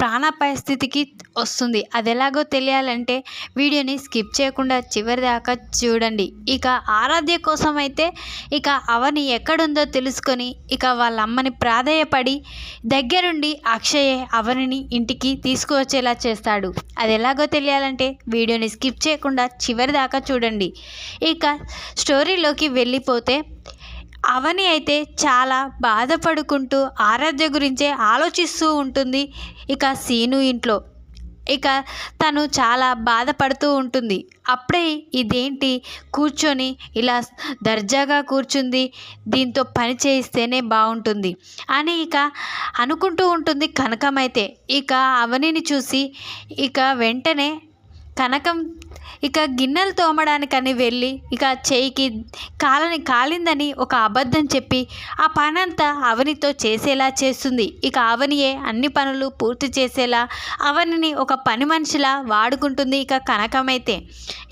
ప్రాణాపాయ స్థితికి వస్తుంది. అది ఎలాగో తెలియాలంటే వీడియోని స్కిప్ చేయకుండా చివరి దాకా చూడండి. ఇక ఆరాధ్య కోసం అయితే ఇక అవని ఎక్కడుందో తెలుసుకొని ఇక వాళ్ళ అమ్మని ప్రాధేయపడి దగ్గరుండి అక్షయే అవనిని ఇంటికి తీసుకువచ్చేలా చేస్తాడు. అది ఎలాగో తెలియాలంటే వీడియోని స్కిప్ చేయకుండా చివరి దాకా చూడండి. ఇక స్టోరీలోకి వెళ్ళిపోతే అవని అయితే చాలా బాధపడుకుంటూ ఆరాధ్య గురించే ఆలోచిస్తూ ఉంటుంది ఇక సీను ఇంట్లో. ఇక తను చాలా బాధపడుతూ ఉంటుంది. అప్పుడే ఇదేంటి? కూర్చొని ఇలా దర్జాగా కూర్చుంది. దీంతో పని చేయిస్తేనే బాగుంటుంది అని ఇక అనుకుంటూ ఉంటుంది కనకమైతే. ఇక అవనిని చూసి ఇక వెంటనే కనకం ఇక గిన్నెలు తోమడానికని వెళ్ళి ఇక చేయికి కాలని కాలిందని ఒక అబద్ధం చెప్పి ఆ పనంతా అవనితో చేసేలా చేస్తుంది. ఇక అవనియే అన్ని పనులు పూర్తి చేసేలా అవనిని ఒక పని మనిషిలా వాడుకుంటుంది ఇక కనకమైతే.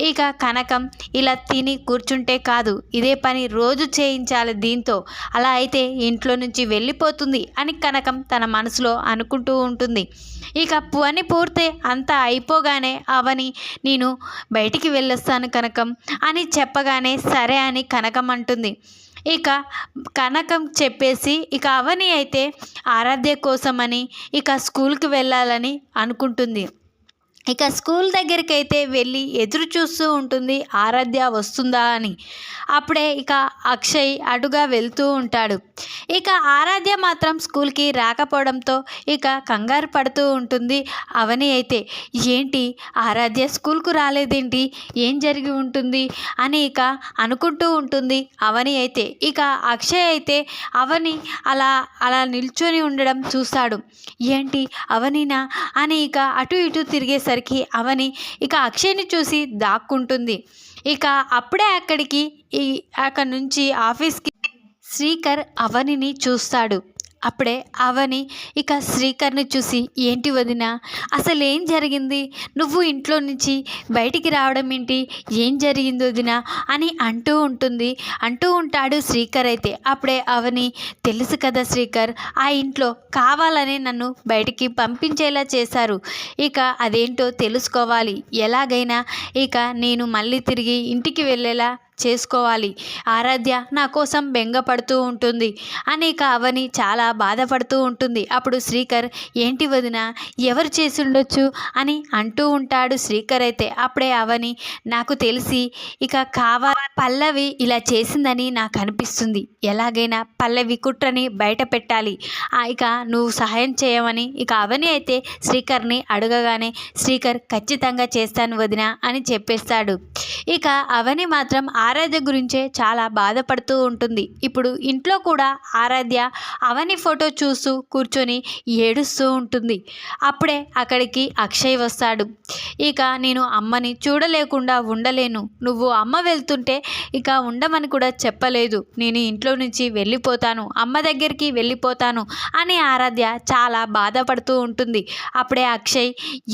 ఇక కనకం ఇలా తిని కూర్చుంటే కాదు ఇదే పని రోజు చేయించాలి దీంతో. అలా అయితే ఇంట్లో నుంచి వెళ్ళిపోతుంది అని కనకం తన మనసులో అనుకుంటూ ఉంటుంది. ఇక పని పూర్తి అంతా అయిపోగానే అవని నేను బయటికి వెళ్ళొస్తాను కనకం అని చెప్పగానే సరే అని కనకం అంటుంది. ఇక కనకం చెప్పేసి ఇక అవని అయితే ఆరాధ్య కోసమని ఇక స్కూల్కి వెళ్ళాలని అనుకుంటుంది. ఇక స్కూల్ దగ్గరికి అయితే వెళ్ళి ఎదురు చూస్తూ ఉంటుంది ఆరాధ్య వస్తుందా? అని. అప్పుడే ఇక అక్షయ్ అటుగా వెళ్తూ ఉంటాడు. ఇక ఆరాధ్య మాత్రం స్కూల్కి రాకపోవడంతో ఇక కంగారు పడుతూ ఉంటుంది. అవని అయితే ఏంటి ఆరాధ్య స్కూల్కు రాలేదేంటి? ఏం జరిగి ఉంటుంది? అని ఇక అనుకుంటూ ఉంటుంది. అవని అయితే ఇక అక్షయ్ అయితే అవని అలా అలా నిల్చొని ఉండడం చూస్తాడు. ఏంటి అవనినా? అని ఇక అటు ఇటు తిరిగేసరి వచ్చేసరికి అవని ఇక అక్షయ్ని చూసి దాక్కుంటుంది. ఇక అప్పుడే అక్కడికి ఈ అక్కడి నుంచి ఆఫీస్కి శ్రీకర్ అవనిని చూస్తాడు. అప్పుడే అవని ఇక శ్రీకర్ని చూసి ఏంటి వదిన అసలు ఏం జరిగింది? నువ్వు ఇంట్లో నుంచి బయటికి రావడం ఏంటి? ఏం జరిగింది వదిన? అని అంటూ ఉంటుంది. అంటూ ఉంటాడు శ్రీకర్ అయితే. అప్పుడే అవని తెలుసు కదా శ్రీకర్ ఆ ఇంట్లో కావాలని నన్ను బయటికి పంపించేలా చేశారు. ఇక అదేంటో తెలుసుకోవాలి. ఎలాగైనా ఇక నేను మళ్ళీ తిరిగి ఇంటికి వెళ్ళేలా చేసుకోవాలి. ఆరాధ్య నా కోసం బెంగపడుతూ ఉంటుంది. అని ఇక అవని చాలా బాధపడుతూ ఉంటుంది. అప్పుడు శ్రీకర్ ఏంటి వదిన ఎవరు చేసి ఉండొచ్చు అని అంటూ ఉంటాడు శ్రీకర్ అయితే. అప్పుడే అవని నాకు తెలిసి ఇక కావా పల్లవి ఇలా చేసిందని నాకు అనిపిస్తుంది ఎలాగైనా పల్లవి కుట్రని బయట పెట్టాలి. ఆ, ఇక నువ్వు సహాయం చేయమని. ఇక అవని అయితే శ్రీకర్ని అడగగానే శ్రీకర్ ఖచ్చితంగా చేస్తాను వదిన అని చెప్పేస్తాడు. ఇక అవని మాత్రం ఆరాధ్య గురించే చాలా బాధపడుతూ ఉంటుంది. ఇప్పుడు ఇంట్లో కూడా ఆరాధ్య అవని ఫోటో చూస్తూ కూర్చొని ఏడుస్తూ ఉంటుంది. అప్పుడే అక్కడికి అక్షయ్ వస్తాడు. ఇక నేను అమ్మని చూడలేకుండా ఉండలేను. నువ్వు అమ్మ వెళ్తుంటే ఇక ఉండమని కూడా చెప్పలేదు. నేను ఇంట్లో నుంచి వెళ్ళిపోతాను. అమ్మ దగ్గరికి వెళ్ళిపోతాను అని ఆరాధ్య చాలా బాధపడుతూ ఉంటుంది. అప్పుడే అక్షయ్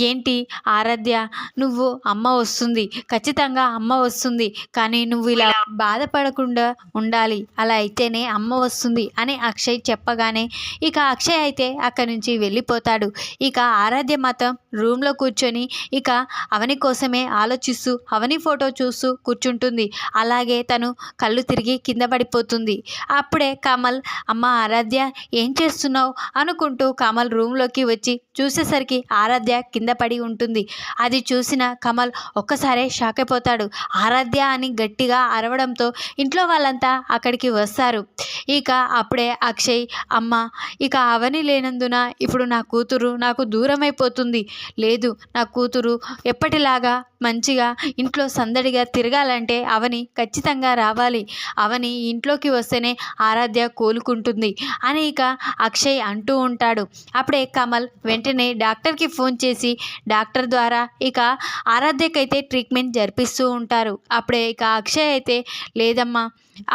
ఏంటి ఆరాధ్య నువ్వు అమ్మ వస్తుంది. ఖచ్చితంగా అమ్మ వస్తుంది. కానీ నువ్వు ఇలా బాధపడకుండా ఉండాలి. అలా అయితేనే అమ్మ వస్తుంది అని అక్షయ్ చెప్పగానే ఇక అక్షయ్ అయితే అక్కడి నుంచి వెళ్ళిపోతాడు. ఇక ఆరాధ్య మాత్రం రూమ్లో కూర్చొని ఇక అవని కోసమే ఆలోచిస్తూ అవని ఫోటో చూస్తూ కూర్చుంటుంది. అలాగే తను కళ్ళు తిరిగి కింద పడిపోతుంది. అప్పుడే కమల్ అమ్మ ఆరాధ్య ఏం చేస్తున్నావు? అనుకుంటూ కమల్ రూమ్లోకి వచ్చి చూసేసరికి ఆరాధ్య కింద పడి ఉంటుంది. అది చూసిన కమల్ ఒక్కసారే షాక్ అయిపోతాడు. ఆరాధ్య అని గట్టిగా అరవడంతో ఇంట్లో వాళ్ళంతా అక్కడికి వస్తారు. ఇక అప్పుడే అక్షయ్ అమ్మ ఇక అవని లేనందున ఇప్పుడు నా కూతురు నాకు దూరమైపోతుంది. లేదు నా కూతురు ఎప్పటిలాగా మంచిగా ఇంట్లో సందడిగా తిరగాలంటే అవని ఖచ్చితంగా రావాలి. అవని ఇంట్లోకి వస్తేనే ఆరాధ్య కోలుకుంటుంది అని ఇక అక్షయ్ అంటూ ఉంటాడు. అప్పుడే కమల్ వెంటనే డాక్టర్కి ఫోన్ చేసి డాక్టర్ ద్వారా ఇక ఆరాధ్యకైతే ట్రీట్మెంట్ జరిపిస్తూ ఉంటారు. అప్పుడే ఇక అక్షయ్ అయితే లేదమ్మా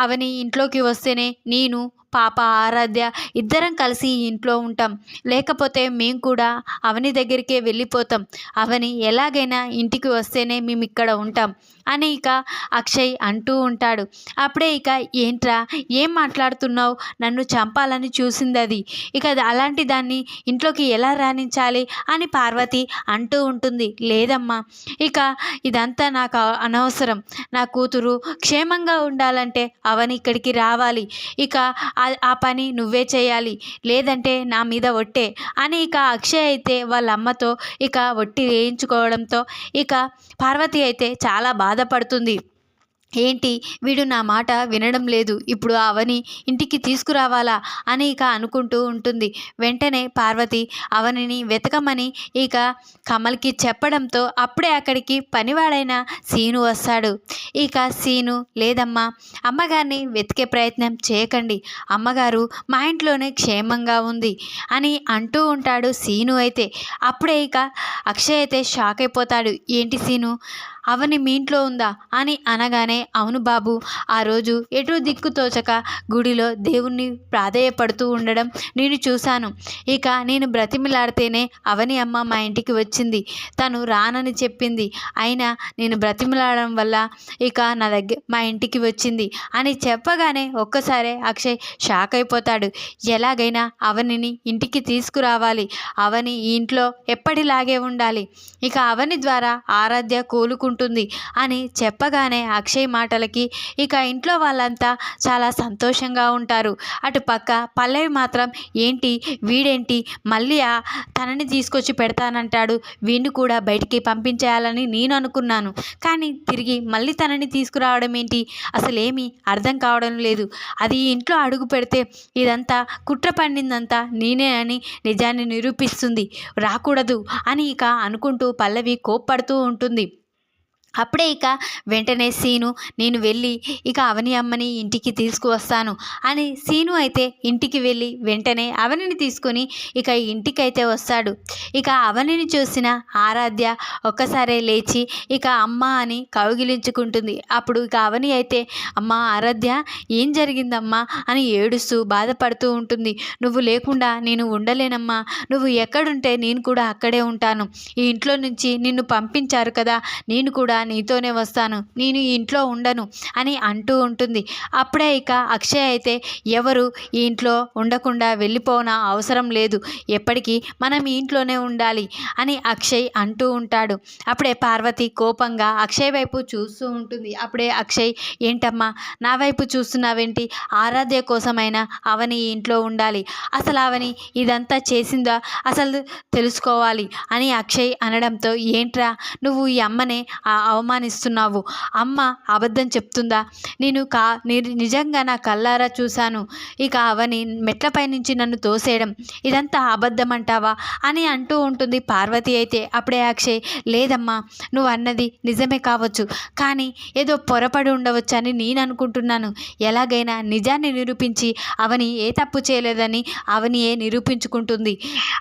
అవని ఇంట్లోకి వస్తేనే నేను పాప ఆరాధ్య ఇద్దరం కలిసి ఇంట్లో ఉంటాం. లేకపోతే మేము కూడా అవని దగ్గరికే వెళ్ళిపోతాం. అవని ఎలాగైనా ఇంటికి వస్తేనే మేము ఇక్కడ ఉంటాం అని ఇక అక్షయ్ అంటూ ఉంటాడు. అప్పుడే ఇక ఏంట్రా ఏం మాట్లాడుతున్నావు? నన్ను చంపాలని చూసింది అది ఇక అలాంటి దాన్ని ఇంట్లోకి ఎలా రాణించాలి అని పార్వతి అంటూ ఉంటుంది. లేదమ్మా ఇక ఇదంతా నాకు అనవసరం. నా కూతురు క్షేమంగా ఉండాలంటే అవని ఇక్కడికి రావాలి. ఇక ఆ- పని నువ్వే చేయాలి. లేదంటే నా మీద ఒట్టే. అని ఇక అక్షయ్ అయితే వాళ్ళ అమ్మతో ఇక ఒట్టి వేయించుకోవడంతో ఇక పార్వతి అయితే చాలా బాధపడుతుంది. ఏంటి? వీడు నా మాట వినడం లేదు. ఇప్పుడు అవని ఇంటికి తీసుకురావాలా? అని ఇక అనుకుంటూ ఉంటుంది. వెంటనే పార్వతి అవనిని వెతకమని ఇక కమల్కి చెప్పడంతో అప్పుడే అక్కడికి పనివాడైన సీను వస్తాడు. ఇక సీను లేదమ్మా అమ్మగారిని వెతికే ప్రయత్నం చేయకండి. అమ్మగారు మా ఇంట్లోనే క్షేమంగా ఉంది అని అంటూ ఉంటాడు సీను అయితే. అప్పుడే ఇక అక్షయ్ అయితే షాక్ అయిపోతాడు. ఏంటి సీను? అవని మీ ఇంట్లో ఉందా అని అనగానే అవును బాబు ఆ రోజు ఎటు దిక్కు తోచక గుడిలో దేవుణ్ణి ప్రాధేయపడుతూ ఉండడం నేను చూశాను. ఇక నేను బ్రతిమిలాడితేనే అవని అమ్మ మా ఇంటికి వచ్చింది. తను రానని చెప్పింది. అయినా నేను బ్రతిమిలాడడం వల్ల ఇక నా దగ్గర మా ఇంటికి వచ్చింది అని చెప్పగానే ఒక్కసారే అక్షయ్ షాక్ అయిపోతాడు. ఎలాగైనా అవనిని ఇంటికి తీసుకురావాలి. అవని ఇంట్లో ఎప్పటిలాగే ఉండాలి. ఇక అవని ద్వారా ఆరాధ్య కోలుకుంటుంది ఉంటుంది అని చెప్పగానే అక్షయ్ మాటలకి ఇక ఇంట్లో వాళ్ళంతా చాలా సంతోషంగా ఉంటారు. అటు పక్క పల్లవి మాత్రం ఏంటి? వీడేంటి? మళ్ళీ తనని తీసుకొచ్చి పెడతానంటాడు. వీడిని కూడా బయటికి పంపించేయాలని నేను అనుకున్నాను. కానీ తిరిగి మళ్ళీ తనని తీసుకురావడం ఏంటి? అసలు అర్థం కావడం లేదు. అది ఇంట్లో అడుగు పెడితే ఇదంతా కుట్ర పండిందంతా నేనే అని నిజాన్ని నిరూపిస్తుంది. రాకూడదు అని ఇక అనుకుంటూ పల్లవి కోప్పడుతూ ఉంటుంది. అప్పుడే ఇక వెంటనే సీను నేను వెళ్ళి ఇక అవని అమ్మని ఇంటికి తీసుకువస్తాను అని సీను అయితే ఇంటికి వెళ్ళి వెంటనే అవనిని తీసుకొని ఇక ఇంటికైతే వస్తాడు. ఇక అవనిని చూసిన ఆరాధ్య ఒక్కసారే లేచి ఇక అమ్మ అని కౌగిలించుకుంటుంది. అప్పుడు ఇక అవని అయితే అమ్మ ఆరాధ్య ఏం జరిగిందమ్మా? అని ఏడుస్తూ బాధపడుతూ ఉంటుంది. నువ్వు లేకుండా నేను ఉండలేనమ్మా. నువ్వు ఎక్కడుంటే నేను కూడా అక్కడే ఉంటాను. ఈ ఇంట్లో నుంచి నిన్ను పంపించారు కదా నేను కూడా నీతోనే వస్తాను నేను ఇంట్లో ఉండను అని అంటూ ఉంటుంది. అప్పుడే ఇక అక్షయ్ అయితే ఎవరు ఈ ఇంట్లో ఉండకుండా వెళ్ళిపోన అవసరం లేదు ఎప్పటికీ మనం ఇంట్లోనే ఉండాలి అని అక్షయ్ అంటూ ఉంటాడు. అప్పుడే పార్వతి కోపంగా అక్షయ్ వైపు చూస్తూ ఉంటుంది. అప్పుడే అక్షయ్ ఏంటమ్మా నా వైపు చూస్తున్నావేంటి? ఆరాధ్య కోసమైనా అవని ఇంట్లో ఉండాలి. అసలు అవని ఇదంతా చేసిందా? అసలు తెలుసుకోవాలి అని అక్షయ్ అనడంతో ఏంట్రా నువ్వు ఈ అమ్మనే ఆ అవమానిస్తున్నావు. అమ్మ అబద్ధం చెప్తుందా? నేను కా ని- నిజంగా నా కల్లారా చూశాను. ఇక అవని మెట్లపై నుంచి నన్ను తోసేయడం. ఇదంతా అబద్ధం అంటావా అని అంటూ ఉంటుంది పార్వతి అయితే. అప్పుడే అక్షయ్ లేదమ్మా నువ్వు అన్నది నిజమే కావచ్చు. కానీ ఏదో పొరపడి ఉండవచ్చు అని నేను అనుకుంటున్నాను ఎలాగైనా నిజాన్ని నిరూపించి అవని ఏ తప్పు చేయలేదని అవనియే నిరూపించుకుంటుంది.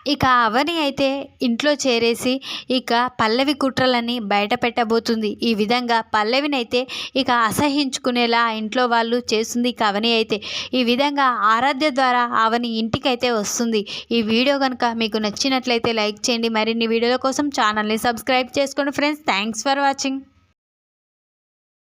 ఇక అవని అయితే ఇంట్లో చేరేసి ఇక పల్లవి కుట్రలని బయట పెట్టబోతుంది. ఈ విధంగా పల్లవినైతే ఇక అసహించుకునేలా ఇంట్లో వాళ్ళు చేస్తుంది ఇక అవని అయితే. ఈ విధంగా ఆరాధ్య ద్వారా అవని ఇంటికైతే వస్తుంది. ఈ వీడియో కనుక మీకు నచ్చినట్లయితే లైక్ చేయండి. మరిన్ని వీడియోల కోసం ఛానల్ని సబ్స్క్రైబ్ చేసుకోండి ఫ్రెండ్స్. Thanks for watching.